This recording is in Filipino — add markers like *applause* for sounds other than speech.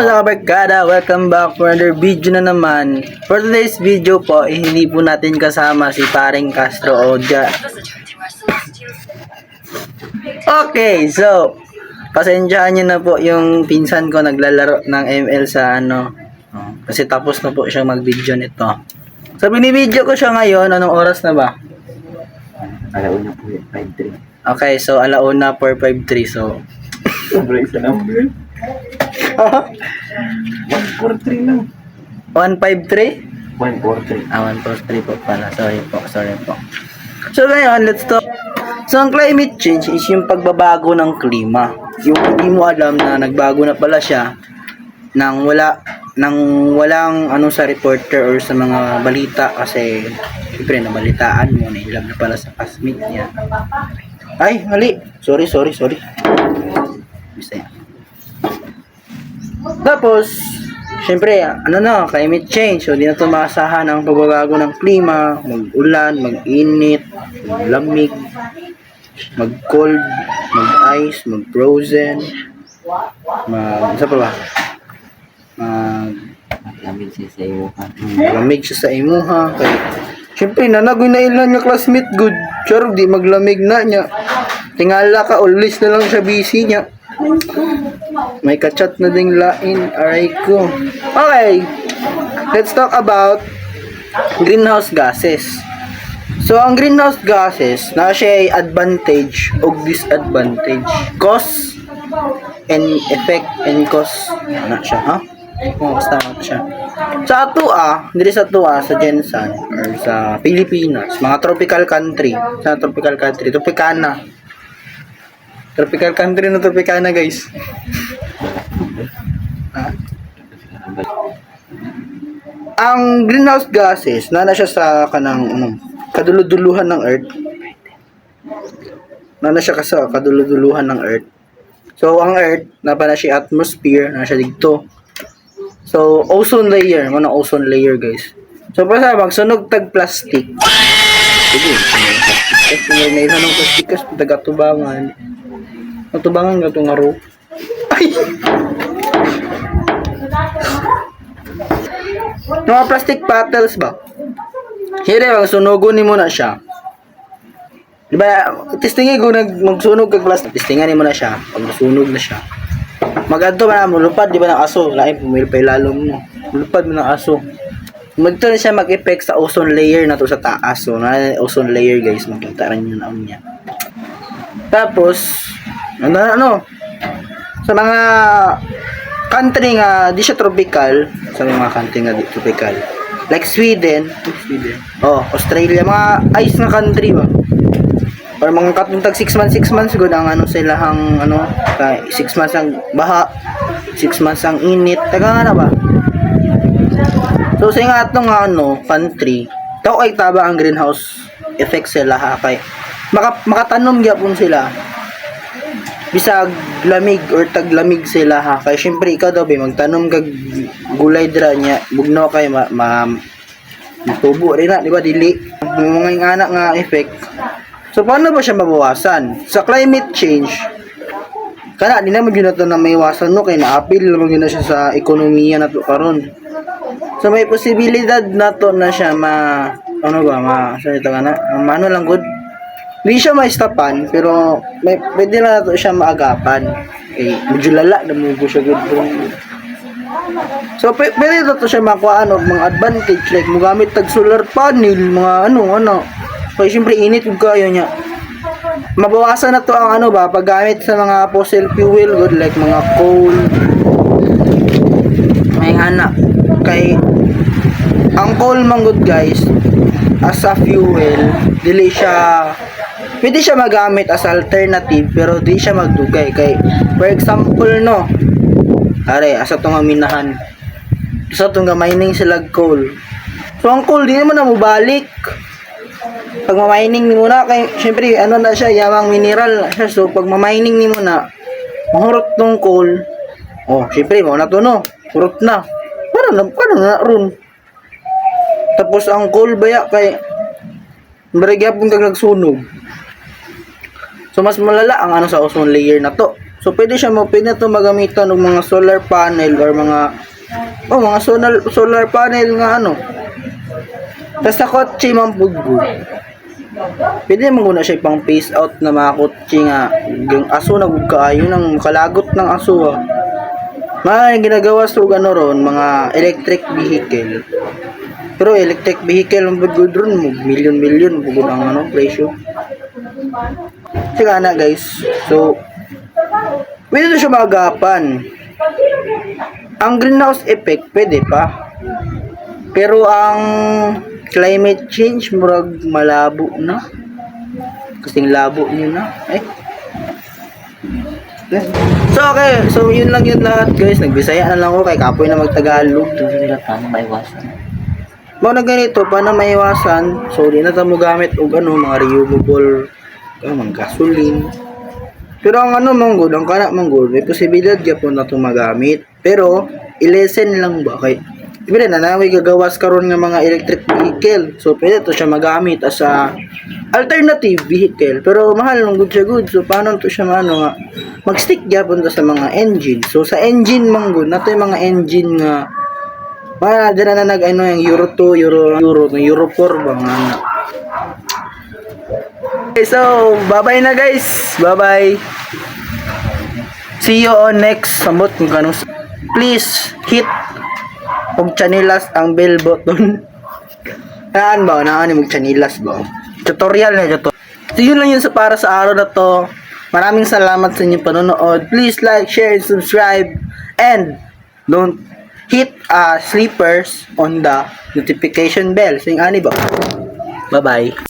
mga kabarkada, welcome back for another video na naman. For today's video po, eh, hindi po natin kasama si paring Castro Oja. Okay, so, pasensyahan nyo na po yung pinsan ko naglalaro ng ML sa ano. Kasi tapos na po siyang mag-video nito. So, binibideo ko siya ngayon. Anong oras na ba? Alauna po yun, 5-3. Okay, so alauna 453. So, Sobrang isa number. 143 lang. 153? 143. Ah, 143 po pala. Sorry po, sorry po. So ngayon, let's talk. So ang climate change is yung pagbabago ng klima. Yung hindi mo alam na nagbago na pala siya nang wala nang walang ano sa reporter or sa mga balita kasi siyempre nabalitaan mo na ilam na pala sa classmate niya. Ay, mali. Sorry, sorry, sorry. Tapos, syempre, ano na, climate change. So, di na ito maasahan ang pagbabago ng klima, mag-ulan, mag-init, mag-lamig, mag-cold, mag-ice, mag-frozen, mag... Isa pa ba? Mag... Lamig siya sa ka. Lamig siya sa imuha. Kay, syempre, nanagoy na ilan niya classmate good. Charo, di maglamig na niya. Tingala ka, always na lang siya busy niya. May kachat na ding lain. Aray ko. Okay. Let's talk about greenhouse gases. So, ang greenhouse gases, na siya ay advantage o disadvantage. Cause and effect and cause. Ano siya, ha? Oo, basta ano siya. Sa atua, diri sa atua, sa Jensan, or sa Pilipinas, mga tropical country, sa tropical country, Tropicana. Tropical country na Tropicana, guys. Ha? Ang greenhouse gases, na na siya sa kanang ano, kaduluduluhan ng Earth. Na na siya ka sa kaduluduluhan ng Earth. So, ang Earth, na pa na siya atmosphere, na siya dito. So, ozone layer, mo ozone layer, guys. So, para sa magsunog tag plastic. Sige, kasi may may ng plastic kasi taga-tubangan. Natubangan nga itong aro. Ay! Mga plastic bottles ba? Here, magsunugon ni mo na siya. Di ba, testingin ko nag magsunog kag plastic. Testingan ni mo na siya. Pag nasunog na siya. Magadto ba na lupad di ba ng aso? Lain pumil pa ilalom mo. Lupad mo ng aso. Magto na siya mag-effect sa ozone layer na to sa taas. So, na ozone layer guys, makita rin yun ang niya. Tapos, ano, ano, sa mga country nga di siya tropical, sa mga country nga di tropical. Like Sweden, Sweden. Oh, Australia, mga ice na country ba? Or mga katuntag 6 months, 6 months good ang ano sila hang ano, 6 months ang baha, 6 months ang init, taga nga na ba? So sa nga atong nga ano, country, tao ay taba ang greenhouse effect sila ha kay maka, makatanom gyapon sila bisag lamig or taglamig sila ha? Kay syempre ikaw daw ba magtanom kag gulay dira nya bugno kay ma, ma matubo rin na di ba dili? Mga ingana nga effect. So paano ba siya mabawasan? Sa climate change kana di na to na may iwasan no? Kay naapil yun na siya sa ekonomiya na to karon. So may posibilidad na to na siya ma ano ba ma salita ka na ano lang good hindi siya maistapan, pero may, pwede na nato siya maagapan. Okay, medyo lala na mo siya good bro. So, pwede, na to siya makuha ano, mga advantage, like, mo gamit tag solar panel, mga ano, ano. Kaya syempre, init yung kayo niya. Mabawasan na to ang ano ba, paggamit sa mga fossil fuel, good, like mga coal, may anak. Kay, ang coal man good guys, as a fuel, dili siya pwede siya magamit as alternative pero di siya magdugay. Kay for example no are asa tong minahan sa tong mining sila coal so ang coal di naman na mubalik. Pag ma-mining ni muna kay syempre ano na siya yamang mineral siya. So pag ma-mining ni muna mahurot tong coal oh syempre mo na to no? Hurot na. Paano na paano na ron. Tapos ang coal baya kay Barigya pong kag nagsunog. So mas malala ang ano sa ozone layer na to. So pwede siya mo pwede to magamitan ng mga solar panel or mga oh mga solar solar panel nga ano. Tapos sa kotse man good. Pwede mo na siya pang phase out na mga kotse nga yung aso na kaayo nang makalagot ng aso ah. Mga ginagawa sa ano ron, mga electric vehicle. Pero electric vehicle ang good ron million-million bugod ang ano, presyo. Sige na guys. So, pwede na siya magapan. Ang greenhouse effect, pwede pa. Pero ang climate change, murag malabo na. Kasing labo niyo na. Eh. So okay, so yun lang yun lahat guys. Nagbisaya na lang ako kay Kapoy na magtagalog. Ito nila paano maiwasan. Mga na ganito, paano maiwasan? So, di na tayo gamit og ano, mga reusable, ah, mga gasoline. Pero ang ano, manggod, ang kana manggod, may posibilidad gyapon na magamit. Pero, i-lessen lang ba? Kay, Ibig na naway gagawas karon nga mga electric vehicle. So, pwede to siya magamit as a alternative vehicle. Pero, mahal nung good siya good. So, paano to siya ano nga? Mag-stick gyapon sa mga engine. So, sa engine manggod, na to yung mga engine nga mga dyan na nag ano yung Euro 2, Euro, Euro, Euro 4 ba nga na. Okay, so, bye-bye na guys. Bye-bye. See you on next samot kung ganun. Please hit og chanilas ang bell button. *laughs* Naan ba? Naan mo chanilas ba? Tutorial na ito. So, yun lang yun sa para sa araw na to. Maraming salamat sa inyong panonood. Please like, share, and subscribe. And don't hit uh, sleepers on the notification bell. Sing ani ba? Bye-bye.